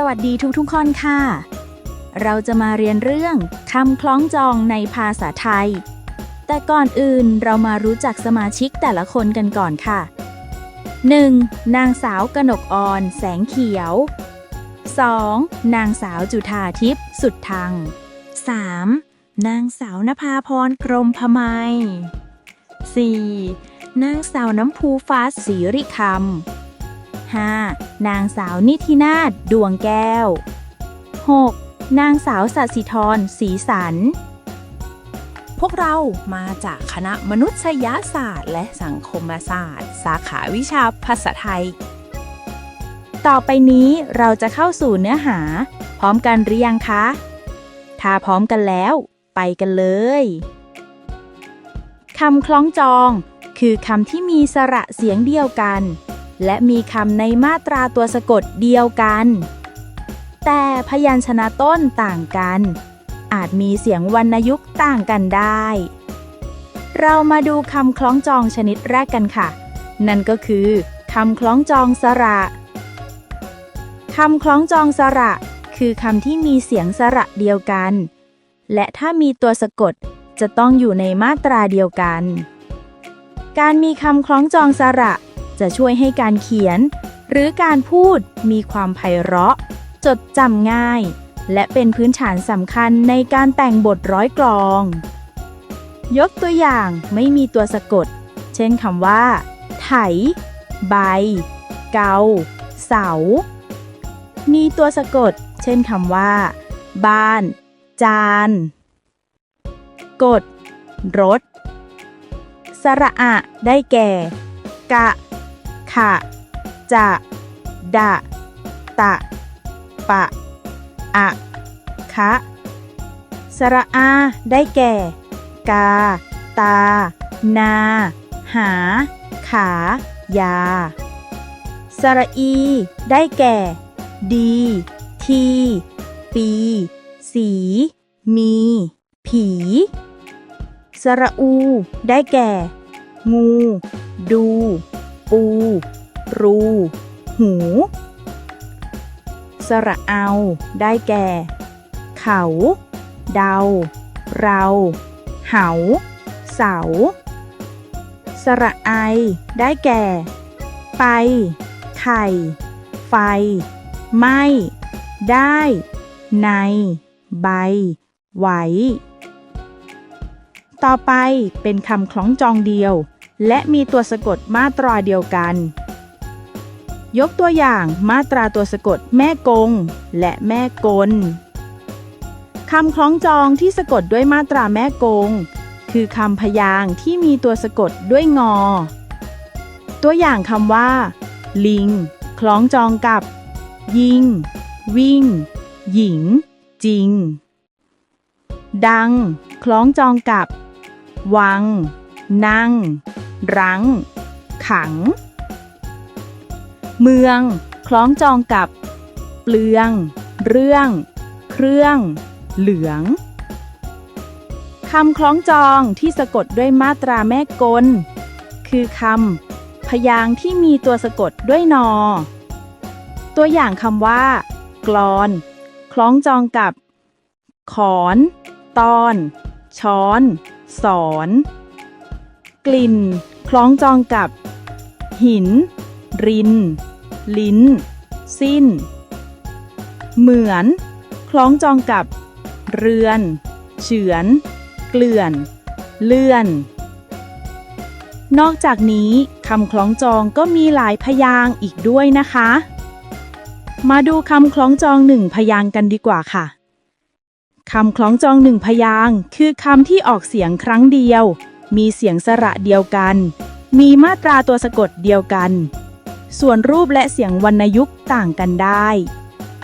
สวัสดีทุกๆคนค่ะ เราจะมาเรียนเรื่องคำคล้องจองในภาษาไทย แต่ก่อนอื่นเรามารู้จักสมาชิกแต่ละคนกันก่อนค่ะ 1. นางสาวกนกออนแสงเขียว 2. นางสาวจุธาทิพย์สุดทาง 3. นางสาวนภาพรกรมพมัย 4. นางสาวน้ำพูฟ้าศรีริคำ 5. นางสาวนิธินาถดวงแก้ว 6. นางสาวสัสิธรศรีสัน พวกเรามาจากคณะมนุษยศาสตร์ และสังคมศาสตร์ สาขาวิชาภาษาไทย ต่อไปนี้เราจะเข้าสู่เนื้อหา พร้อมกันหรือยังคะ ถ้าพร้อมกันแล้ว ไปกันเลยคำคล้องจอง คือคำที่มีสระเสียงเดียวกัน และมีคำในมาตราตัวสะกดเดียวกัน แต่พยัญชนะต้นต่างกัน อาจมีเสียงวรรณยุกต์ต่างกันได้ เรามาดูคำคล้องจองชนิดแรกกันค่ะ นั่นก็คือคำคล้องจองสระคำคล้องจองสระ คือคำที่มีเสียงสระเดียวกัน และถ้ามีตัวสะกดจะต้องอยู่ในมาตราเดียวกัน การมีคำคล้องจองสระ จะช่วยให้การเขียน หรือการพูดมีความไพเราะ จดจำง่าย และเป็นพื้นฐานสำคัญในการแต่งบทร้อยกลอง ยกตัวอย่างไม่มีตัวสะกด เช่นคำว่า ไถ ใบ เกา เสา มีตัวสะกด เช่นคำว่า บ้าน จาน กด รถ สระอะได้แก่ กะ ขะ จะ ดะ ตะ ปะ อะ คะสระอา ได้แก่ กา ตา นา หา ขา ยา สระอี ได้แก่ ดี ที ปี สี มี ผี สระอู ได้แก่ งู ดู ปู รู หู สระเอา ได้แก่ เขา เดา เรา เหา เสา สระไอ ได้แก่ ไป ไข่ ไฟ ไม้ได้ ใน ใบ ไหว ต่อไปเป็นคำคล้องจองเดียว และมีตัวสะกดมาตราเดียวกัน ยกตัวอย่างมาตราตัวสะกดแม่กง และแม่กลคำคล้องจองที่สะกดด้วยมาตราแม่กง คือคำพยางค์ที่มีตัวสะกดด้วยงอ ตัวอย่างคำว่า ลิง คล้องจองกับ ยิง วิ่ง หญิง จริง ดัง คล้องจองกับ วัง นั่ง รั้ง ขัง เมือง คล้องจองกับ เปลือง เรื่อง เครื่อง เหลืองคำคล้องจองที่สะกดด้วยมาตราแม่กล คือคำพยางค์ที่มีตัวสะกดด้วยนอ ตัวอย่างคำว่ากลอน คล้องจองกับ ขอน ตอน ช้อน สอน ลิ่น คล้องจองกับ หิน ริน ลิ้น สิ้น เหมือน คล้องจองกับ เรือน เฉือน เกลื่อน เลื่อน นอกจากนี้คำคล้องจองก็มีหลายพยางอีกด้วยนะคะ มาดูคำคล้องจองหนึ่งพยางกันดีกว่าค่ะคำคล้องจองหนึ่งพยางคือคำที่ออกเสียงครั้งเดียว มีเสียงสระเดียวกัน มีมาตราตัวสะกดเดียวกัน ส่วนรูปและเสียงวรรณยุกต์ต่างกันได้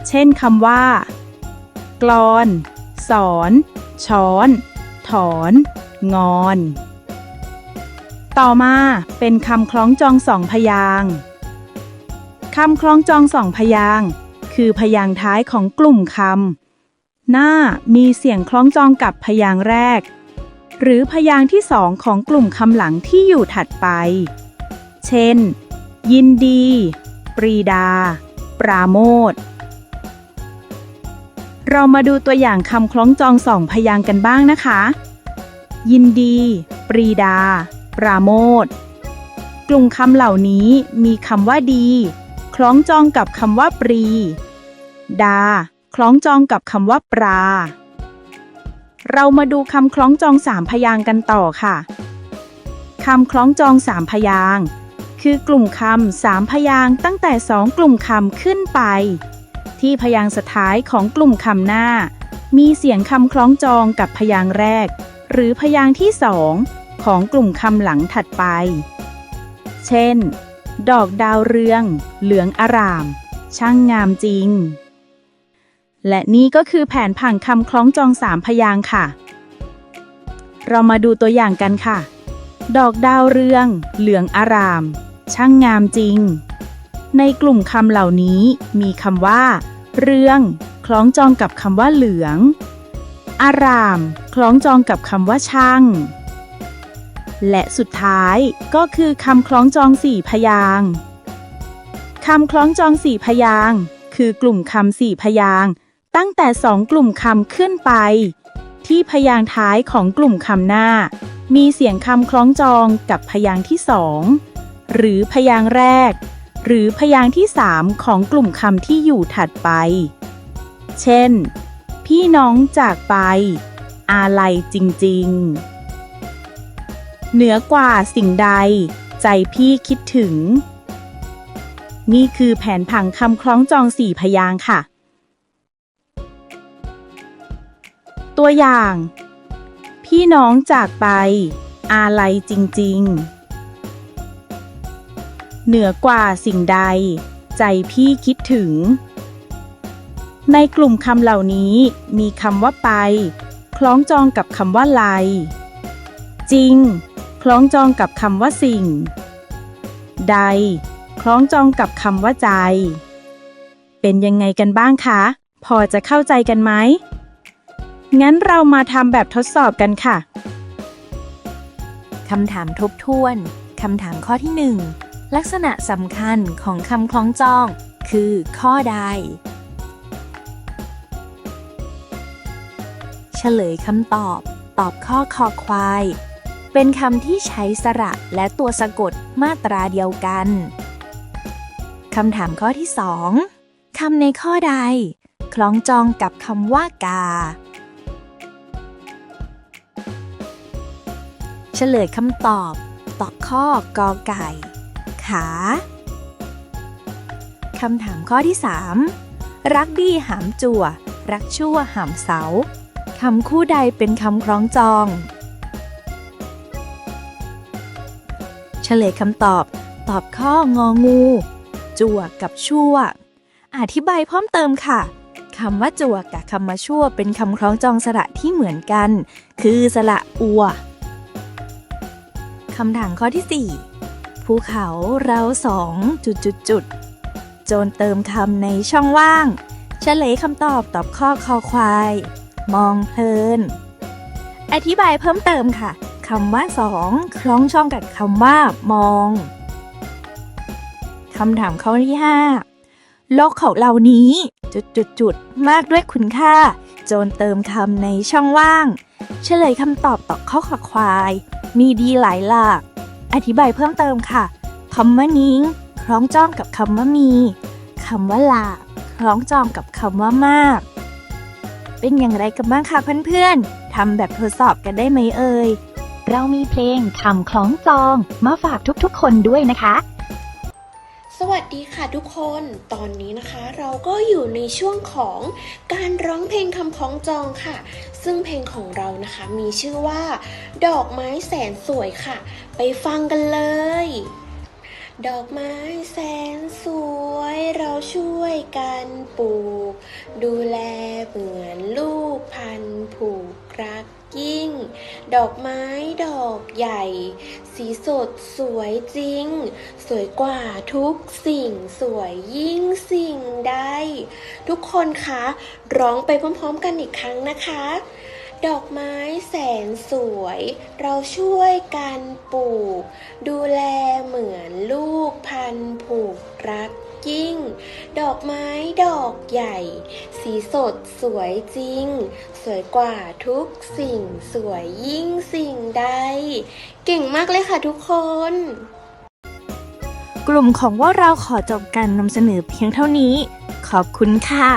เช่นคำว่า กลอน สอน ช้อน ถอน งอน ต่อมาเป็นคำคล้องจองสองพยางค์คำคล้องจองสองพยางค์คือพยางค์ท้ายของกลุ่มคำหน้ามีเสียงคล้องจองกับพยางค์แรก หรือพยางค์ที่สองของกลุ่มคำหลังที่อยู่ถัดไป เช่น ยินดี ปรีดา ปราโมทเรามาดูตัวอย่างคำคล้องจองสองพยางค์กันบ้างนะคะ ยินดี ปรีดา ปราโมทกลุ่มคำเหล่านี้มีคำว่าดี คล้องจองกับคำว่าปรี ดา คล้องจองกับคำว่าปรา เรามาดูคำคล้องจองสามพยางกันต่อค่ะคำคล้องจองสามพยางคือกลุ่มคำสามพยางตั้งแต่สองกลุ่มคำขึ้นไป ที่พยางสุดท้ายของกลุ่มคำหน้า มีเสียงคำคล้องจองกับพยางแรก หรือพยางที่สองของกลุ่มคำหลังถัดไป เช่น ดอกดาวเรือง เหลืองอาราม ช่างงามจริง และนี่ก็คือแผนผังคำคล้องจองสามพยางค์ค่ะ เรามาดูตัวอย่างกันค่ะ ดอกดาวเรือง เหลืองอาราม ช่างงามจริง ในกลุ่มคำเหล่านี้มีคำว่า เรืองคล้องจองกับคำว่าเหลือง อาราม คล้องจองกับคำว่าช่าง และสุดท้ายก็คือคำคล้องจองสี่พยางค์คำคล้องจองสี่พยางค์คือกลุ่มคำสี่พยางค์ ตั้งแต่สองกลุ่มคำขึ้นไป ที่พยางค์ท้ายของกลุ่มคำหน้า มีเสียงคำคล้องจองกับพยางค์ที่สองหรือพยางค์แรก หรือพยางค์ที่สามของกลุ่มคำที่อยู่ถัดไป เช่น พี่น้องจากไป อาลัยจริง ๆ เหนือกว่าสิ่งใด ใจพี่คิดถึง นี่คือแผนผังคำคล้องจองสี่พยางค์ค่ะ ตัวอย่าง พี่น้องจากไป อาลัยจริง ๆ เหนือกว่าสิ่งใด ใจพี่คิดถึง ในกลุ่มคำเหล่านี้มีคำว่าไป คล้องจองกับคำว่าไลจริง คล้องจองกับคำว่าสิ่ง ใด คล้องจองกับคำว่าใจ เป็นยังไงกันบ้างคะ พอจะเข้าใจกันไหม งั้นเรามาทำแบบทดสอบกันค่ะ คำถามทบทวน คำถามข้อที่ 1 ลักษณะสำคัญของคำคล้องจอง คือข้อใด เฉลยคำตอบ ตอบข้อคอควาย เป็นคำที่ใช้สระและตัวสะกดมาตราเดียวกัน คำถามข้อที่ 2คำในข้อใด คล้องจองกับคำว่ากา เฉลยคำตอบ ตอบข้อกอไก่ ขาคำถามข้อที่ 3 รักดีหามจั่ว รักชั่วหามเสาคำคู่ใดเป็นคำคล้องจอง เฉลยคำตอบ ตอบข้ององู จั่วกับชั่ว อธิบายเพิ่มเติมค่ะคำว่าจั่วกับคำว่าชั่วเป็นคำคล้องจองสระที่เหมือนกัน คือสระอัว คำถามข้อที่ 4 ภูเขาเราสองจุดจุดจุดโจนเติมคำในช่องว่างเฉลยคำตอบตอบข้อคอควาย มองเพลิน อธิบายเพิ่มเติมค่ะคำว่าสองคล้องช่องกับคำว่า มองคำถามข้อที่ 5 โลกของเรานี้จุดจุดจุดมากด้วยคุณค่า โจนเติมคำในช่องว่าง เฉลยคำตอบตอบข้อขควาย มีดีหลายหลาก อธิบายเพิ่มเติมค่ะคำว่านิ้ง คล้องจองกับคำว่ามีคำว่าหลากคล้องจองกับคำว่ามาก เป็นอย่างไรกันบ้างคะเพื่อนๆทำแบบทดสอบกันได้ไหมเอ่ยเรามีเพลงคำคล้องจองมาฝากทุกๆ คนด้วยนะคะ สวัสดีค่ะทุกคน ตอนนี้นะคะเราก็อยู่ในช่วงของการร้องเพลงคำคล้องจองค่ะ ซึ่งเพลงของเรานะคะมีชื่อว่า ดอกไม้แสนสวยค่ะ ไปฟังกันเลย ดอกไม้แสนสวย เราช่วยกันปลูก ดูแลเหมือนลูกพันธุ์ผูก รักยิ่ง ดอกไม้ดอกใหญ่ สีสดสวยจริง สวยกว่าทุกสิ่งสวยยิ่งสิ่งใด ทุกคนคะร้องไปพร้อมๆกันอีกครั้งนะคะ ดอกไม้แสนสวย เราช่วยกันปลูก ดูแลเหมือนลูกพันผูกรัก ยิ่งดอกไม้ดอกใหญ่ สีสดสวยจริง สวยกว่าทุกสิ่งสวยยิ่งสิ่งใด เก่งมากเลยค่ะทุกคน กลุ่มของว่าเราขอจบการนำเสนอเพียงเท่านี้ ขอบคุณค่ะ